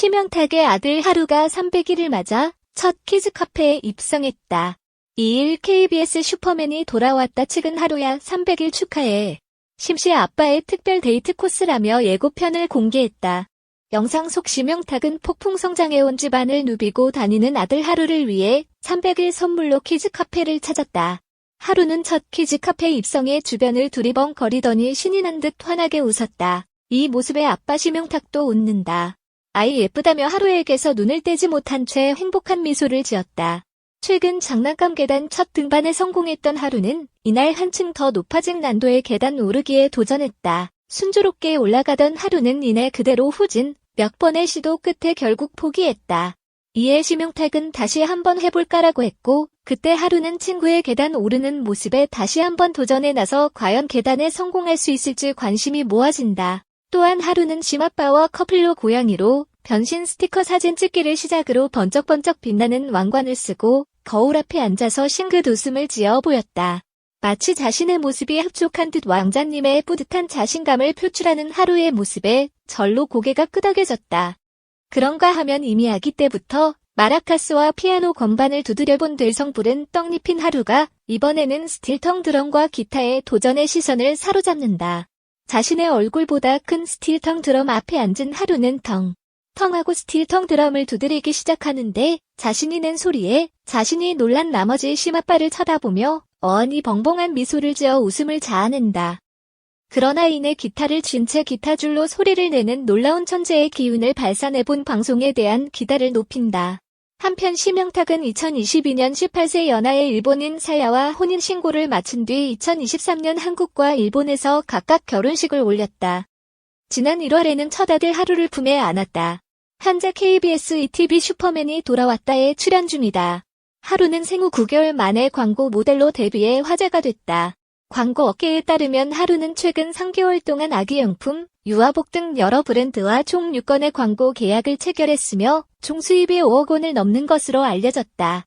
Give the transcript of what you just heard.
심영탁의 아들 하루가 300일을 맞아 첫 키즈 카페에 입성했다. 2일 KBS 슈퍼맨이 돌아왔다 측은 하루야 300일 축하해. 심씨 아빠의 특별 데이트 코스라며 예고편을 공개했다. 영상 속 심영탁은 폭풍 성장해온 집안을 누비고 다니는 아들 하루를 위해 300일 선물로 키즈 카페를 찾았다. 하루는 첫 키즈 카페 입성에 주변을 두리번거리더니 신이 난 듯 환하게 웃었다. 이 모습에 아빠 심영탁도 웃는다. 아이 예쁘다며 하루에게서 눈을 떼지 못한 채 행복한 미소를 지었다. 최근 장난감 계단 첫 등반에 성공했던 하루는 이날 한층 더 높아진 난도의 계단 오르기에 도전했다. 순조롭게 올라가던 하루는 이내 그대로 후진, 몇 번의 시도 끝에 결국 포기했다. 이에 심용탁은 다시 한번 해볼까라고 했고, 그때 하루는 친구의 계단 오르는 모습에 다시 한번 도전에 나서 과연 계단에 성공할 수 있을지 관심이 모아진다. 또한 하루는 심아빠와 커플로 고양이로 변신 스티커 사진 찍기를 시작으로 번쩍번쩍 빛나는 왕관을 쓰고 거울 앞에 앉아서 싱긋 웃음을 지어 보였다. 마치 자신의 모습이 흡족한 듯 왕자님의 뿌듯한 자신감을 표출하는 하루의 모습에 절로 고개가 끄덕여졌다. 그런가 하면 이미 아기 때부터 마라카스와 피아노 건반을 두드려본 들성부른 떡잎인 하루가 이번에는 스틸텅 드럼과 기타에 도전의 시선을 사로잡는다. 자신의 얼굴보다 큰 스틸텅 드럼 앞에 앉은 하루는 텅, 텅하고 스틸텅 드럼을 두드리기 시작하는데 자신이 낸 소리에 자신이 놀란 나머지 심아빠를 쳐다보며 어안이 벙벙한 미소를 지어 웃음을 자아낸다. 그러나 이내 기타를 쥔 채 기타줄로 소리를 내는 놀라운 천재의 기운을 발산해본 방송에 대한 기대를 높인다. 한편 심영탁은 2022년 18세 연하의 일본인 사야와 혼인신고를 마친 뒤 2023년 한국과 일본에서 각각 결혼식을 올렸다. 지난 1월에는 첫 아들 하루를 품에 안았다. 현재 KBS ETV 슈퍼맨이 돌아왔다에 출연 중이다. 하루는 생후 9개월 만에 광고 모델로 데뷔해 화제가 됐다. 광고 업계에 따르면 하루는 최근 3개월 동안 아기용품, 유아복 등 여러 브랜드와 총 6건의 광고 계약을 체결했으며 총 수입이 5억 원을 넘는 것으로 알려졌다.